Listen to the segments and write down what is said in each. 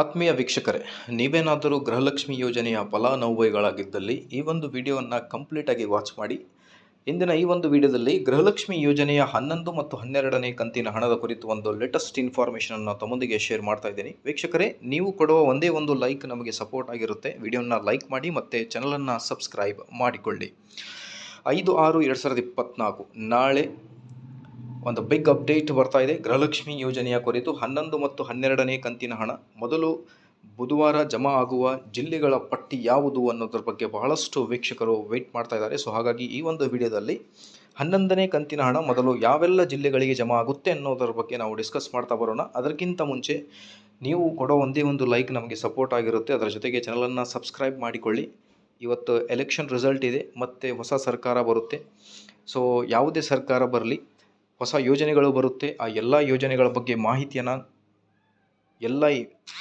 ಆತ್ಮೀಯ ವೀಕ್ಷಕರೇ, ನೀವೇನಾದರೂ ಗೃಹಲಕ್ಷ್ಮಿ ಯೋಜನೆಯ ಫಲಾನುಭವಿಗಳಾಗಿದ್ದಲ್ಲಿ ಈ ಒಂದು ವಿಡಿಯೋವನ್ನು ಕಂಪ್ಲೀಟಾಗಿ ವಾಚ್ ಮಾಡಿ. ಇಂದಿನ ಈ ಒಂದು ವಿಡಿಯೋದಲ್ಲಿ ಗೃಹಲಕ್ಷ್ಮಿ ಯೋಜನೆಯ ಹನ್ನೊಂದು ಮತ್ತು ಹನ್ನೆರಡನೇ ಕಂತಿನ ಹಣದ ಕುರಿತು ಒಂದು ಲೇಟೆಸ್ಟ್ ಇನ್ಫಾರ್ಮೇಷನನ್ನು ತಮ್ಮೊಂದಿಗೆ ಶೇರ್ ಮಾಡ್ತಾ ಇದ್ದೀನಿ. ವೀಕ್ಷಕರೇ, ನೀವು ಕೊಡುವ ಒಂದೇ ಒಂದು ಲೈಕ್ ನಮಗೆ ಸಪೋರ್ಟ್ ಆಗಿರುತ್ತೆ. ವಿಡಿಯೋನ ಲೈಕ್ ಮಾಡಿ ಮತ್ತು ಚಾನಲನ್ನು ಸಬ್ಸ್ಕ್ರೈಬ್ ಮಾಡಿಕೊಳ್ಳಿ. ಐದು ಆರು ಎರಡು ಸಾವಿರದ ಇಪ್ಪತ್ತ್ನಾಲ್ಕು ನಾಳೆ ಒಂದು ಬಿಗ್ ಅಪ್ಡೇಟ್ ಬರ್ತಾ ಇದೆ. ಗೃಹಲಕ್ಷ್ಮಿ ಯೋಜನೆಯ ಕುರಿತು ಹನ್ನೊಂದು ಮತ್ತು ಹನ್ನೆರಡನೇ ಕಂತಿನ ಹಣ. ಮೊದಲು ಬುಧವಾರ ಜಮಾ ಆಗುವ ಜಿಲ್ಲೆಗಳ ಪಟ್ಟಿ ಯಾವುದು ಅನ್ನೋದ್ರ ಬಗ್ಗೆ ಬಹಳಷ್ಟು ವೀಕ್ಷಕರು ವೆಯ್ಟ್ ಮಾಡ್ತಾ ಇದ್ದಾರೆ. ಸೊ ಹಾಗಾಗಿ ಈ ಒಂದು ವಿಡಿಯೋದಲ್ಲಿ ಹನ್ನೊಂದನೇ ಕಂತಿನ ಹಣ ಮೊದಲು ಯಾವೆಲ್ಲ ಜಿಲ್ಲೆಗಳಿಗೆ ಜಮಾ ಆಗುತ್ತೆ ಅನ್ನೋದರ ಬಗ್ಗೆ ನಾವು ಡಿಸ್ಕಸ್ ಮಾಡ್ತಾ ಬರೋಣ. ಅದಕ್ಕಿಂತ ಮುಂಚೆ ನೀವು ಕೊಡೋ ಒಂದೇ ಒಂದು ಲೈಕ್ ನಮಗೆ ಸಪೋರ್ಟ್ ಆಗಿರುತ್ತೆ. ಅದರ ಜೊತೆಗೆ ಚಾನಲನ್ನು ಸಬ್ಸ್ಕ್ರೈಬ್ ಮಾಡಿಕೊಳ್ಳಿ. ಇವತ್ತು ಎಲೆಕ್ಷನ್ ರಿಸಲ್ಟ್ ಇದೆ. ಮತ್ತು ಹೊಸ ಸರ್ಕಾರ ಬರುತ್ತೆ. ಸೊ ಯಾವುದೇ ಸರ್ಕಾರ ಬರಲಿ ಹೊಸ ಯೋಜನೆಗಳು ಬರುತ್ತೆ. ಆ ಎಲ್ಲ ಯೋಜನೆಗಳ ಬಗ್ಗೆ ಮಾಹಿತಿಯನ್ನು ಎಲ್ಲ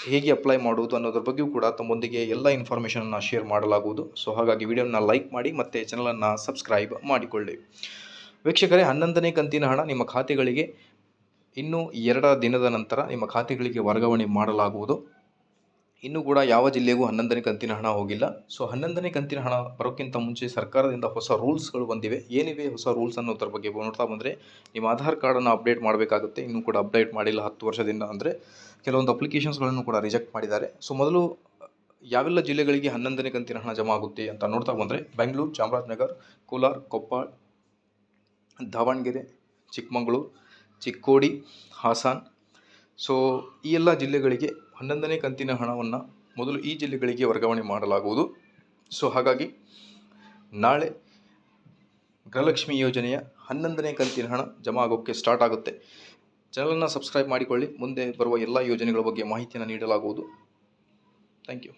ಹೇಗೆ ಅಪ್ಲೈ ಮಾಡುವುದು ಅನ್ನೋದ್ರ ಬಗ್ಗೆಯೂ ಕೂಡ ತಮ್ಮೊಂದಿಗೆ ಎಲ್ಲ ಇನ್ಫಾರ್ಮೇಷನನ್ನು ಶೇರ್ ಮಾಡಲಾಗುವುದು. ಸೊ ಹಾಗಾಗಿ ವಿಡಿಯೋನ ಲೈಕ್ ಮಾಡಿ ಮತ್ತು ಚಾನಲನ್ನು ಸಬ್ಸ್ಕ್ರೈಬ್ ಮಾಡಿಕೊಳ್ಳಿ. ವೀಕ್ಷಕರೇ, ಹನ್ನೊಂದನೇ ಕಂತಿನ ಹಣ ನಿಮ್ಮ ಖಾತೆಗಳಿಗೆ ಇನ್ನೂ ಎರಡ ದಿನದ ನಂತರ ನಿಮ್ಮ ಖಾತೆಗಳಿಗೆ ವರ್ಗಾವಣೆ ಮಾಡಲಾಗುವುದು. ಇನ್ನೂ ಕೂಡ ಯಾವ ಜಿಲ್ಲೆಗೂ ಹನ್ನೊಂದನೇ ಕಂತಿನ ಹಣ ಹೋಗಿಲ್ಲ. ಸೊ ಹನ್ನೊಂದನೇ ಕಂತಿನ ಹಣ ಬರೋಕ್ಕಿಂತ ಮುಂಚೆ ಸರ್ಕಾರದಿಂದ ಹೊಸ ರೂಲ್ಸ್ಗಳು ಬಂದಿವೆ. ಏನಿವೆ ಹೊಸ ರೂಲ್ಸ್ ಅನ್ನೋದ್ರ ಬಗ್ಗೆ ನೋಡ್ತಾ ಬಂದರೆ, ನಿಮ್ಮ ಆಧಾರ್ ಕಾರ್ಡನ್ನು ಅಪ್ಡೇಟ್ ಮಾಡಬೇಕಾಗುತ್ತೆ. ಇನ್ನೂ ಕೂಡ ಅಪ್ಡೇಟ್ ಮಾಡಿಲ್ಲ ಹತ್ತು ವರ್ಷದಿಂದ ಅಂದರೆ. ಕೆಲವೊಂದು ಅಪ್ಲಿಕೇಶನ್ಸ್ಗಳನ್ನು ಕೂಡ ರಿಜೆಕ್ಟ್ ಮಾಡಿದ್ದಾರೆ. ಸೊ ಮೊದಲು ಯಾವೆಲ್ಲ ಜಿಲ್ಲೆಗಳಿಗೆ ಹನ್ನೊಂದನೇ ಕಂತಿನ ಹಣ ಜಮಾ ಆಗುತ್ತೆ ಅಂತ ನೋಡ್ತಾ ಬಂದರೆ ಬೆಂಗಳೂರು ಚಾಮರಾಜನಗರ, ಕೋಲಾರ ಕೊಪ್ಪಳ ದಾವಣಗೆರೆ, ಚಿಕ್ಕಮಗಳೂರು, ಚಿಕ್ಕೋಡಿ, ಹಾಸನ್ ಸೊ ಈ ಎಲ್ಲ ಜಿಲ್ಲೆಗಳಿಗೆ ಹನ್ನೊಂದನೇ ಕಂತಿನ ಹಣವನ್ನು ಮೊದಲು ಈ ಜಿಲ್ಲೆಗಳಿಗೆ ವರ್ಗಾವಣೆ ಮಾಡಲಾಗುವುದು. ಸೊ ಹಾಗಾಗಿ ನಾಳೆ ಗೃಹಲಕ್ಷ್ಮಿ ಯೋಜನೆಯ ಹನ್ನೊಂದನೇ ಕಂತಿನ ಹಣ ಜಮಾ ಆಗೋಕ್ಕೆ ಸ್ಟಾರ್ಟ್ ಆಗುತ್ತೆ. ಚಾನಲನ್ನು ಸಬ್ಸ್ಕ್ರೈಬ್ ಮಾಡಿಕೊಳ್ಳಿ. ಮುಂದೆ ಬರುವ ಎಲ್ಲ ಯೋಜನೆಗಳ ಬಗ್ಗೆ ಮಾಹಿತಿಯನ್ನು ನೀಡಲಾಗುವುದು. Thank you